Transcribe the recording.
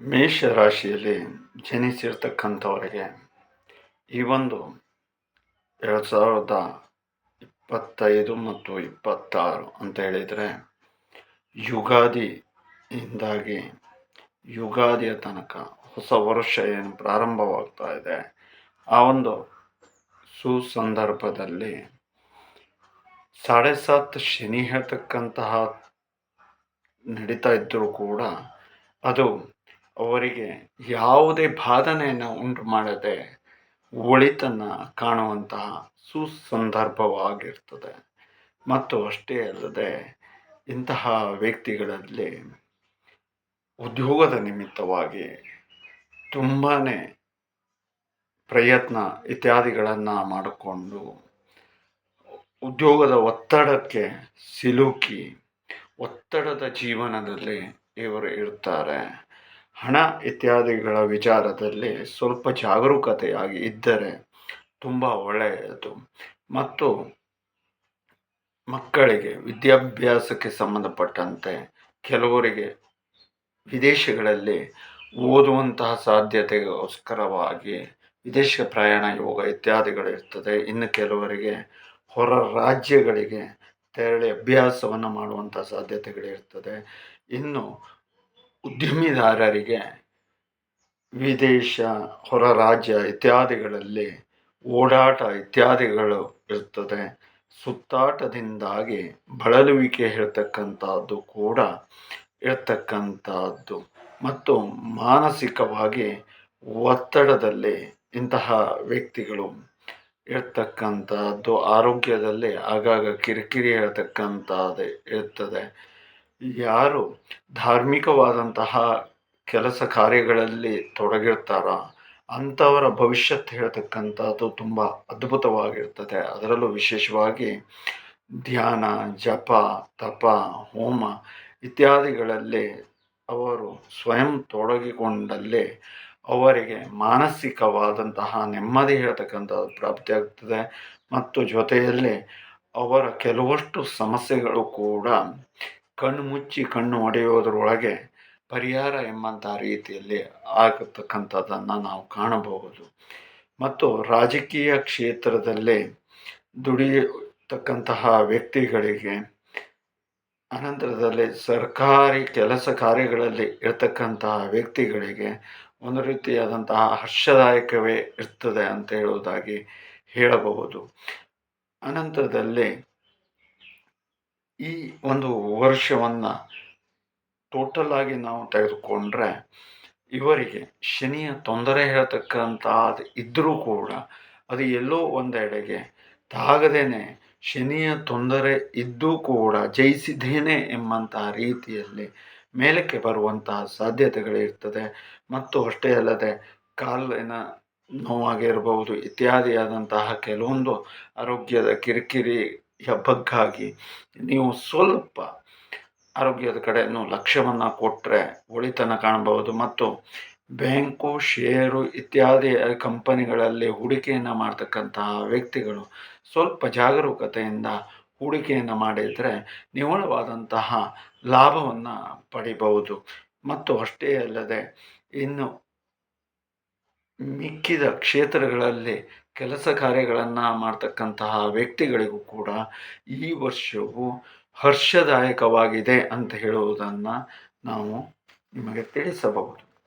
ಮೇಷ ರಾಶಿಯಲ್ಲಿ ಜನಿಸಿರ್ತಕ್ಕಂಥವರಿಗೆ ಈ ಒಂದು ಎರಡು ಸಾವಿರದ ಇಪ್ಪತ್ತೈದು ಮತ್ತು ಇಪ್ಪತ್ತಾರು ಅಂತ ಹೇಳಿದರೆ ಯುಗಾದಿಯಿಂದಾಗಿ ಯುಗಾದಿಯ ತನಕ ಹೊಸ ವರ್ಷ ಏನು ಪ್ರಾರಂಭವಾಗ್ತಾ ಇದೆ. ಆ ಒಂದು ಸುಸಂದರ್ಭದಲ್ಲಿ ಸಾಡೆ ಸಾತ್ ಶನಿ ಹೇಳ್ತಕ್ಕಂತಹ ನಡೀತಾ ಇದ್ದರೂ ಕೂಡ ಅದು ಅವರಿಗೆ ಯಾವುದೇ ಬಾಧನೆಯನ್ನು ಉಂಟು ಮಾಡದೆ ಒಳಿತನ್ನು ಕಾಣುವಂತಹ ಸುಸಂದರ್ಭವಾಗಿರ್ತದೆ. ಮತ್ತು ಅಷ್ಟೇ ಅಲ್ಲದೆ ಇಂತಹ ವ್ಯಕ್ತಿಗಳಲ್ಲಿ ಉದ್ಯೋಗದ ನಿಮಿತ್ತವಾಗಿ ತುಂಬಾ ಪ್ರಯತ್ನ ಇತ್ಯಾದಿಗಳನ್ನು ಮಾಡಿಕೊಂಡು ಉದ್ಯೋಗದ ಒತ್ತಡಕ್ಕೆ ಸಿಲುಕಿ ಒತ್ತಡದ ಜೀವನದಲ್ಲಿ ಇವರು ಇರ್ತಾರೆ ಹಣ ಇತ್ಯಾದಿಗಳ ವಿಚಾರದಲ್ಲಿ ಸ್ವಲ್ಪ ಜಾಗರೂಕತೆಯಾಗಿ ಇದ್ದರೆ ತುಂಬ ಒಳ್ಳೆಯದು. ಮತ್ತು ಮಕ್ಕಳಿಗೆ ವಿದ್ಯಾಭ್ಯಾಸಕ್ಕೆ ಸಂಬಂಧಪಟ್ಟಂತೆ ಕೆಲವರಿಗೆ ವಿದೇಶಗಳಲ್ಲಿ ಓದುವಂತಹ ಸಾಧ್ಯತೆಗೋಸ್ಕರವಾಗಿ ವಿದೇಶ ಪ್ರಯಾಣ, ಯೋಗ ಇತ್ಯಾದಿಗಳಿರ್ತದೆ ಇನ್ನು ಕೆಲವರಿಗೆ ಹೊರ ರಾಜ್ಯಗಳಿಗೆ ತೆರಳಿ ಅಭ್ಯಾಸವನ್ನು ಮಾಡುವಂಥ ಸಾಧ್ಯತೆಗಳಿರ್ತದೆ ಇನ್ನು ಉದ್ಯಮಿದಾರರಿಗೆ ವಿದೇಶ, ಹೊರ ರಾಜ್ಯ ಇತ್ಯಾದಿಗಳಲ್ಲಿ ಓಡಾಟ ಇತ್ಯಾದಿಗಳು ಇರ್ತದೆ. ಸುತ್ತಾಟದಿಂದಾಗಿ ಬಳಲುವಿಕೆ ಹೇಳ್ತಕ್ಕಂಥದ್ದು ಕೂಡ ಇರ್ತಕ್ಕಂಥದ್ದು. ಮತ್ತು ಮಾನಸಿಕವಾಗಿ ಒತ್ತಡದಲ್ಲಿ ಇಂತಹ ವ್ಯಕ್ತಿಗಳು ಇರ್ತಕ್ಕಂಥದ್ದು, ಆರೋಗ್ಯದಲ್ಲಿ ಆಗಾಗ ಕಿರಿಕಿರಿ ಹೇಳ್ತಕ್ಕಂಥದ್ದು ಇರ್ತದೆ. ಯಾರು ಧಾರ್ಮಿಕವಾದಂತಹ ಕೆಲಸ ಕಾರ್ಯಗಳಲ್ಲಿ ತೊಡಗಿರ್ತಾರೋ, ಅಂಥವರ ಭವಿಷ್ಯತ್ ಹೇಳ್ತಕ್ಕಂಥದ್ದು ತುಂಬ ಅದ್ಭುತವಾಗಿರ್ತದೆ. ಅದರಲ್ಲೂ ವಿಶೇಷವಾಗಿ ಧ್ಯಾನ, ಜಪ, ತಪ, ಹೋಮ ಇತ್ಯಾದಿಗಳಲ್ಲಿ ಅವರು ಸ್ವಯಂ ತೊಡಗಿಕೊಂಡಲ್ಲಿ ಅವರಿಗೆ ಮಾನಸಿಕವಾದಂತಹ ನೆಮ್ಮದಿ ಹೇಳ್ತಕ್ಕಂಥದ್ದು ಪ್ರಾಪ್ತಿಯಾಗ್ತದೆ ಮತ್ತು ಜೊತೆಯಲ್ಲಿ ಅವರ ಕೆಲವಷ್ಟು ಸಮಸ್ಯೆಗಳು ಕೂಡ ಕಣ್ಣು ಮುಚ್ಚಿ ಕಣ್ಣು ಒಡೆಯೋದರೊಳಗೆ ಪರಿಹಾರ ಎಂಬಂಥ ರೀತಿಯಲ್ಲಿ ಆಗತಕ್ಕಂಥದ್ದನ್ನು ನಾವು ಕಾಣಬಹುದು. ಮತ್ತು ರಾಜಕೀಯ ಕ್ಷೇತ್ರದಲ್ಲಿ ದುಡಿಯತಕ್ಕಂತಹ ವ್ಯಕ್ತಿಗಳಿಗೆ ಅನಂತರದಲ್ಲಿ ಸರ್ಕಾರಿ ಕೆಲಸ ಕಾರ್ಯಗಳಲ್ಲಿ ಇರತಕ್ಕಂತಹ ವ್ಯಕ್ತಿಗಳಿಗೆ ಒಂದು ರೀತಿಯಾದಂತಹ ಹರ್ಷದಾಯಕವೇ ಇರ್ತದೆ ಅಂತ ಹೇಳುವುದಾಗಿ ಹೇಳಬಹುದು. ಅನಂತರದಲ್ಲಿ ಈ ಒಂದು ವರ್ಷವನ್ನು ಟೋಟಲ್ ಆಗಿ ನಾವು ತೆಗೆದುಕೊಂಡ್ರೆ ಇವರಿಗೆ ಶನಿಯ ತೊಂದರೆ ಹೇಳ್ತಕ್ಕಂಥ ಇದ್ದರೂ ಕೂಡ ಅದು ಎಲ್ಲೋ ಒಂದೆಡೆಗೆ ತಾಗದೇನೆ ಶನಿಯ ತೊಂದರೆ ಇದ್ದೂ ಕೂಡ ಜಯಿಸಿದ್ದೇನೆ ಎಂಬಂತಹ ರೀತಿಯಲ್ಲಿ ಮೇಲಕ್ಕೆ ಬರುವಂತಹ ಸಾಧ್ಯತೆಗಳಿರ್ತದೆ. ಮತ್ತು ಅಷ್ಟೇ ಅಲ್ಲದೆ ಕಾಲಿನ ನೋವಾಗಿರಬಹುದು ಇತ್ಯಾದಿಯಾದಂತಹ ಕೆಲವೊಂದು ಆರೋಗ್ಯದ ಕಿರಿಕಿರಿ ಬಗ್ಗೆ ನೀವು ಸ್ವಲ್ಪ ಆರೋಗ್ಯದ ಕಡೆಯೂ ಲಕ್ಷ್ಯವನ್ನು ಕೊಟ್ಟರೆ ಒಳಿತನ ಕಾಣಬಹುದು ಮತ್ತು ಬ್ಯಾಂಕು, ಷೇರು ಇತ್ಯಾದಿ ಕಂಪನಿಗಳಲ್ಲಿ ಹೂಡಿಕೆಯನ್ನು ಮಾಡ್ತಕ್ಕಂತಹ ವ್ಯಕ್ತಿಗಳು ಸ್ವಲ್ಪ ಜಾಗರೂಕತೆಯಿಂದ ಹೂಡಿಕೆಯನ್ನು ಮಾಡಿದರೆ ನಿವ್ವಳವಾದಂತಹ ಲಾಭವನ್ನು ಪಡಿಬಹುದು. ಮತ್ತು ಅಷ್ಟೇ ಅಲ್ಲದೆ ಇನ್ನು ಮಿಕ್ಕಿದ ಕ್ಷೇತ್ರಗಳಲ್ಲಿ ಕೆಲಸ ಕಾರ್ಯಗಳನ್ನು ಮಾಡ್ತಕ್ಕಂತಹ ವ್ಯಕ್ತಿಗಳಿಗೂ ಕೂಡ ಈ ವರ್ಷವು ಹರ್ಷದಾಯಕವಾಗಿದೆ ಅಂತ ಹೇಳುವುದನ್ನು ನಾವು ನಿಮಗೆ ತಿಳಿಸಬಹುದು.